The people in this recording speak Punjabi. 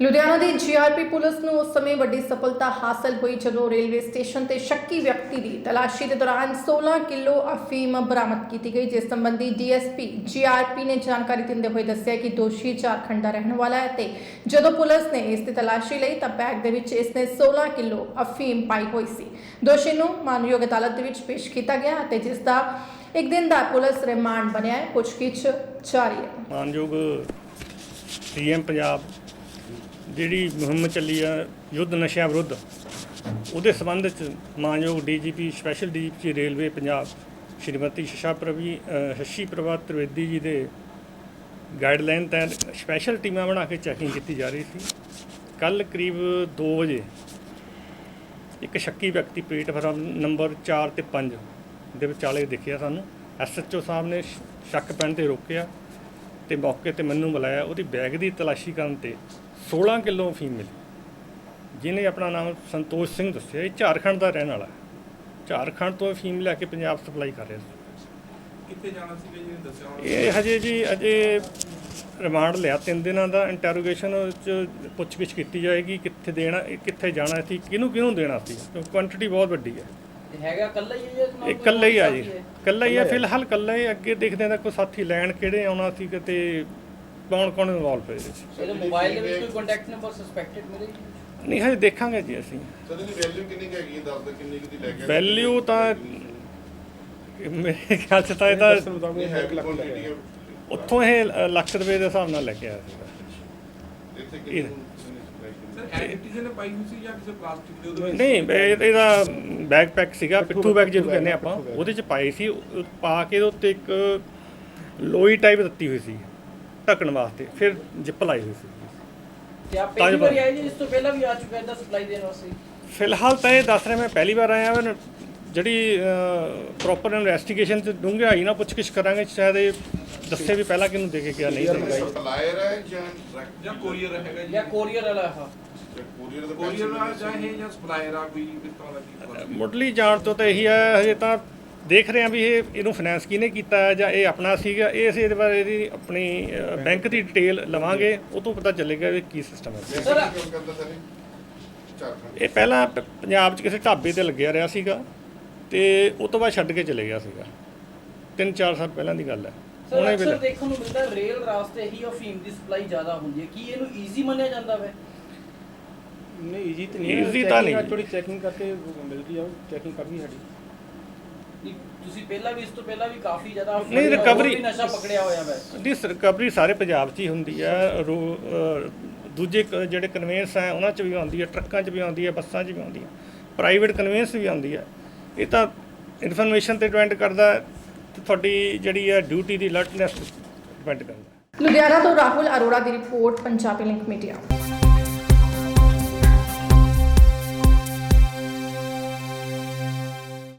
ਲੁਧਿਆਣਾ ਦੀ ਜੀਆਰਪੀ ਪੁਲਿਸ ਨੂੰ ਉਸ ਸਮੇਂ ਵੱਡੀ ਸਫਲਤਾ ਹਾਸਲ ਹੋਈ ਜਦੋਂ ਰੇਲਵੇ ਸਟੇਸ਼ਨ ਤੇ ਸ਼ੱਕੀ ਵਿਅਕਤੀ ਦੀ ਤਲਾਸ਼ੀ ਦੇ ਦੌਰਾਨ 16 ਕਿਲੋ ਅਫੀਮ ਬਰਾਮਦ ਕੀਤੀ ਗਈ, ਜਿਸ ਸੰਬੰਧੀ ਡੀਐਸਪੀ ਜੀਆਰਪੀ ਨੇ ਜਾਣਕਾਰੀ ਦਿੰਦੇ ਹੋਏ ਦੱਸਿਆ ਕਿ ਦੋਸ਼ੀ ਝਾਰਖੰਡ ਦਾ ਰਹਿਣ ਵਾਲਾ ਹੈ ਤੇ ਜਦੋਂ ਪੁਲਿਸ ਨੇ ਇਸ ਦੀ ਤਲਾਸ਼ੀ ਲਈ ਤਾਂ ਬੈਗ ਦੇ ਵਿੱਚ ਇਸ ਨੇ 16 ਕਿਲੋ ਅਫੀਮ ਪਾਈ ਹੋਈ ਸੀ। ਦੋਸ਼ੀ ਨੂੰ ਮਾਨਯੋਗ ਅਦਾਲਤ ਦੇ ਵਿੱਚ ਪੇਸ਼ ਕੀਤਾ ਗਿਆ ਅਤੇ ਜਿਸ ਦਾ ਇੱਕ ਦਿਨ ਦਾ ਪੁਲਿਸ ਰਿਮਾਂਡ ਬਣਿਆ ਹੈ। ਪੁੱਛਗਿੱਛ ਜਾਰੀ ਹੈ। ਮਾਨਯੋਗ ਸੀਐਮ ਪੰਜਾਬ ਜਿਹੜੀ ਮੁਹਿੰਮ ਚੱਲੀ ਆ, ਯੁੱਧ ਨਸ਼ਿਆਂ ਵਿਰੁੱਧ, ਉਹਦੇ ਸੰਬੰਧ ਚ ਮਾਨਯੋਗ DGP, special DGP railway Punjab, Shrimati ਸ਼ਸ਼ਾ ਪ੍ਰਵੀ ਸ਼ਸ਼ੀ ਪ੍ਰਭਾ ਤ੍ਰਿਵੇਦੀ ਜੀ ਦੇ ਗਾਈਡਲਾਈਨ ਤਹਿਤ ਸਪੈਸ਼ਲ ਟੀਮਾਂ ਬਣਾ ਕੇ ਚੈਕਿੰਗ ਕੀਤੀ ਜਾ ਰਹੀ ਸੀ। ਕੱਲ ਕਰੀਬ 2 ਵਜੇ ਇੱਕ ਸ਼ੱਕੀ ਵਿਅਕਤੀ ਪਲੇਟਫਾਰਮ ਨੰਬਰ 4 ਤੇ 5 ਦੇ ਵਿਚਾਲੇ ਦੇਖਿਆ ਸਾਨੂੰ। ਐਸਐਚਓ ਸਾਹਿਬ ਨੇ ਸ਼ੱਕ ਪੈਣ ਤੇ ਰੋਕਿਆ ਤੇ ਮੌਕੇ ਤੇ ਮੈਨੂੰ ਬੁਲਾਇਆ। ਉਹਦੀ ਬੈਗ ਦੀ ਤਲਾਸ਼ੀ ਕਰਨ ਤੇ 16 ਕਿਲੋ ਅਫੀਮ ਮਿਲੀ। ਜਿਹਨੇ ਆਪਣਾ ਨਾਮ ਸੰਤੋਸ਼ ਸਿੰਘ ਦੱਸਿਆ ਇਹ ਝਾਰਖੰਡ ਦਾ ਰਹਿਣ ਵਾਲਾ ਹੈ। ਝਾਰਖੰਡ ਤੋਂ ਅਫੀਮ ਲੈ ਕੇ ਪੰਜਾਬ ਸਪਲਾਈ ਕਰ ਰਿਹਾ ਸੀ। ਕਿੱਥੇ ਜਾਣਾ ਸੀਗਾ ਜੀ ਦੱਸਿਆ ਹੋਣਾ? ਇਹ ਹਜੇ ਜੀ ਅਜੇ ਰਿਮਾਂਡ ਲਿਆ। ਤਿੰਨ ਦਿਨਾਂ ਦਾ ਇੰਟਰੋਗੇਸ਼ਨ ਚ ਪੁੱਛਗਿੱਛ ਕੀਤੀ ਜਾਏਗੀ ਕਿੱਥੇ ਦੇਣਾ ਇਹ ਕਿੱਥੇ ਜਾਣਾ ਸੀ ਕਿਹਨੂੰ ਕਿਹਨੂੰ ਦੇਣਾ ਸੀ? ਕਿਉਂਕਿ ਕੁਆਂਟੀਟੀ ਬਹੁਤ ਵੱਡੀ ਹੈ। ਇਹ ਹੈਗਾ ਕੱਲਾ ਹੀ ਹੈ ਜਾਂ ਇਕੱਲਾ ਹੀ ਆ ਜੀ। ਸਾਥੀ ਹੈ? ਇਕੱਲਾ ਹੀ ਆ। ਫਿਲਹਾਲ ਇਕੱਲਾ ਹੀ ਅੱਗੇ ਦੇਖਦੇ ਹਾਂ ਤਾਂ ਕੋਈ ਸਾਥੀ ਲੈਣ ਕਿਹੜੇ ਆਉਣਾ ਸੀ ਕਿਤੇ ਕੌਣ ਕੌਣ ਇਨਵੋਲਵ ਹੋਏ ਇਹਦੇ 'ਚ। ਇਹਦੇ ਮੋਬਾਈਲ ਦੇ ਵਿੱਚ ਕੋਈ ਕੰਟੈਕਟ ਨੰਬਰ ਸਸਪੈਕਟਡ ਮਿਲੇ? ਨਹੀਂ ਹਜੇ ਦੇਖਾਂਗੇ ਜੀ ਅਸੀਂ। ਸਰ ਇਹਦੀ ਵੈਲਿਊ ਕਿੰਨੀ ਕੁ ਹੈਗੀ ਹੈ? ਦੱਸ ਦਿਓ ਕਿੰਨੀ ਕੁ ਦੀ ਲੈ ਕੇ ਆਏ? ਵੈਲਿਊ ਤਾਂ ਮੇਰੇ ਖਿਆਲ ਚ ਤਾਂ ਇਹਦਾ ਹੈ। ਉੱਥੋਂ ਇਹ ਅ, ਲੱਖ ਰੁਪਏ ਦੇ ਹਿਸਾਬ ਨਾਲ ਲੈ ਕੇ ਆਇਆ ਸੀਗਾ। ਇੱਥੇ ਕਿੰਨੀ? ਸਰ ਐਕਟਿਵ ਨੇ ਪਾਈ ਹੋਈ ਸੀ ਜਾਂ ਕਿਸੇ ਪਲਾਸਟਿਕ ਦੇ ਉਹਦੇ ਵਿੱਚ? ਨਹੀਂ ਇਹ- ਇਹਦਾ ਬੈਗ ਪੈਕ ਸੀਗਾ ਪਿੱਠੂ ਬੈਗ ਜਿਹਨੂੰ ਕਹਿੰਦੇ ਆਪਾਂ ਉਹਦੇ ਚ ਪਾਈ ਸੀ ਉਹ ਪਾ ਕੇ ਉਹਦੇ ਉੱਤੇ ਇੱਕ ਲੋਈ ਟਾਈਪ ਦਿੱਤੀ ਹੋਈ ਸੀ। ਢੱਕਣ ਵਾਸਤੇ ਫਿਰ ਜਿੱਪ ਲਾਈ ਹੋਈ ਸੀ। ਤੇ ਆਪ ਤਾਜ ਪਹਿਲੀ ਵਾਰੀ। ਆਏ ਜੀ ਇਸ ਤੋਂ ਪਹਿਲਾਂ ਵੀ ਆ ਚੁੱਕਾ ਹੈ ਦਾ ਸਪਲਾਈ ਦੇਣ ਵਾਸਤੇ। ਫਿਲਹਾਲ ਤਾਂ ਇਹ ਦੱਸ ਰਿਹਾ ਮੈਂ ਪਹਿਲੀ ਵਾਰ ਆਇਆ ਹਾਂ ਜਿਹੜੀ ਪ੍ਰੋਪਰ ਇਨਵੈਸਟੀਗੇਸ਼ਨ ਚ ਡੂੰਘਾਈ ਨਾਲ ਪੁੱਛਗਿੱਛ ਕਰਾਂਗੇ ਸ਼ਾਇਦ ਇਹ ਦੱਸੇ ਵੀ ਪਹਿਲਾਂ ਕਿਹਨੂੰ ਦੇ ਕੇ ਗਿਆ ਨਹੀਂ। ਸਪਲਾਇਰ ਹੈ ਜਾਂ ਕੋਰੀਅਰ ਹੈਗਾ ਜੀ। ਜਾਂ ਕੋਰੀਅਰ ਵਾਲਾ ਹਾਂ ਕੋਰੀਅਰ ਦਾ ਜਾਂ ਇਹ ਜਾਂ ਸਪਲਾਇਰ ਆ ਕੋਈ ਕਿਸ ਤਰ੍ਹਾਂ ਦਾ ਕੀ ਪਤਾ। ਮੁੱਢਲੀ ਜਾਣ ਤੋਂ ਤਾਂ ਇਹੀ ਹੈ ਹਜੇ ਤਾਂ ਦੇਖ ਰਹੇ ਹਾਂ ਵੀ ਇਹ ਇਹਨੂੰ ਫਾਈਨੈਂਸ ਕਿਹਨੇ ਕੀਤਾ ਹੈ ਜਾਂ ਇਹ ਆਪਣਾ ਸੀਗਾ ਇਹ ਅਸੀਂ ਇਹਦੇ ਬਾਰੇ ਇਹਦੀ ਆਪਣੀ ਬੈਂਕ ਦੀ ਡਿਟੇਲ ਲਵਾਂਗੇ ਉਹ ਤੋਂ ਪਤਾ ਚੱਲੇਗਾ ਵੀ ਕੀ ਸਿਸਟਮ ਹੈ। ਵੈਸੇ ਕੀ ਕੰਮ ਕਰਦਾ ਸਰ ਇਹ? ਝਾਰਖੰਡ ਇਹ ਪਹਿਲਾਂ ਪ- ਪੰਜਾਬ 'ਚ ਕਿਸੇ ਢਾਬੇ ਤੇ ਲੱਗਿਆ ਰਿਹਾ ਸੀਗਾ ਤੇ ਉਹ ਤੋਂ ਬਾਅਦ ਛੱਡ ਕੇ ਚਲੇ ਗਿਆ ਸੀਗਾ। 3-4 ਸਾਲ ਪਹਿਲਾਂ ਦੀ ਗੱਲ ਹੈ। ਸਰ ਹੁਣੇ ਅਕਸਰ ਵੇਲੇ ਦੇਖਣ ਨੂੰ ਮਿਲਦਾ ਰੇਲ ਰਾਸਤੇ ਹੀ ਅਫੀਮ ਦੀ ਸਪਲਾਈ ਜ਼ਿਆਦਾ ਹੁੰਦੀ ਹੈ। ਕੀ ਇਹਨੂੰ ਈਜ਼ੀ ਮੰਨਿਆ ਜਾਂਦਾ ਵੈ? ਨਹੀਂ ਈਜੀ ਤਾਂ ਨਹੀਂ Easy ਤਾਂ ਨਹੀਂ। ਥੋੜੀ ਚੈਕਿੰਗ ਕਰਕੇ ਮਿਲਦੀ ਆ ਚੈਕਿੰਗ ਕਰਨੀ ਸਾਡੀ। ਤੁਸੀਂ ਪਹਿਲਾਂ ਵੀ ਇਸ ਤੋਂ ਪਹਿਲਾਂ ਵੀ ਕਾਫੀ ਜ਼ਿਆਦਾ ਨਹੀਂ, ਵੀ ਨਸ਼ਾ ਪਕੜਿਆ ਹੋਇਆ ਵੈ। ਦੀ ਰਿਕਵਰੀ ਸਾਰੇ ਪੰਜਾਬ 'ਚ ਹੀ ਹੁੰਦੀ ਹੈ ਦੂਜੇ ਜਿਹੜੇ ਕਨਵੇਂਸ ਹੈ ਉਹਨਾਂ 'ਚ ਵੀ ਆਉਂਦੀ ਹੈ ਟਰੱਕਾਂ 'ਚ ਵੀ ਆਉਂਦੀ ਹੈ ਬੱਸਾਂ 'ਚ ਵੀ ਆਉਂਦੀ ਹੈ ਪ੍ਰਾਈਵੇਟ ਕਨਵੇਂਸ ਵੀ ਆਉਂਦੀ ਹੈ ਇਹ ਤਾਂ ਇਨਫੋਰਮੇਸ਼ਨ ਤੇ ਡਿਪੈਂਡ ਕਰਦਾ ਤੁਹਾਡੀ ਜਿਹੜੀ ਹੈ ਡਿਊਟੀ ਦੀ ਅਲਰਟਨੈਸ ਡਿਪੈਂਡ ਕਰਦਾ ਲੁਧਿਆਣਾ ਤੋਂ ਰਾਹੁਲ ਅਰੋੜਾ ਦੀ ਰਿਪੋਰਟ ਪੰਜਾਬੀ ਲਿੰਕ ਮੀਡੀਆ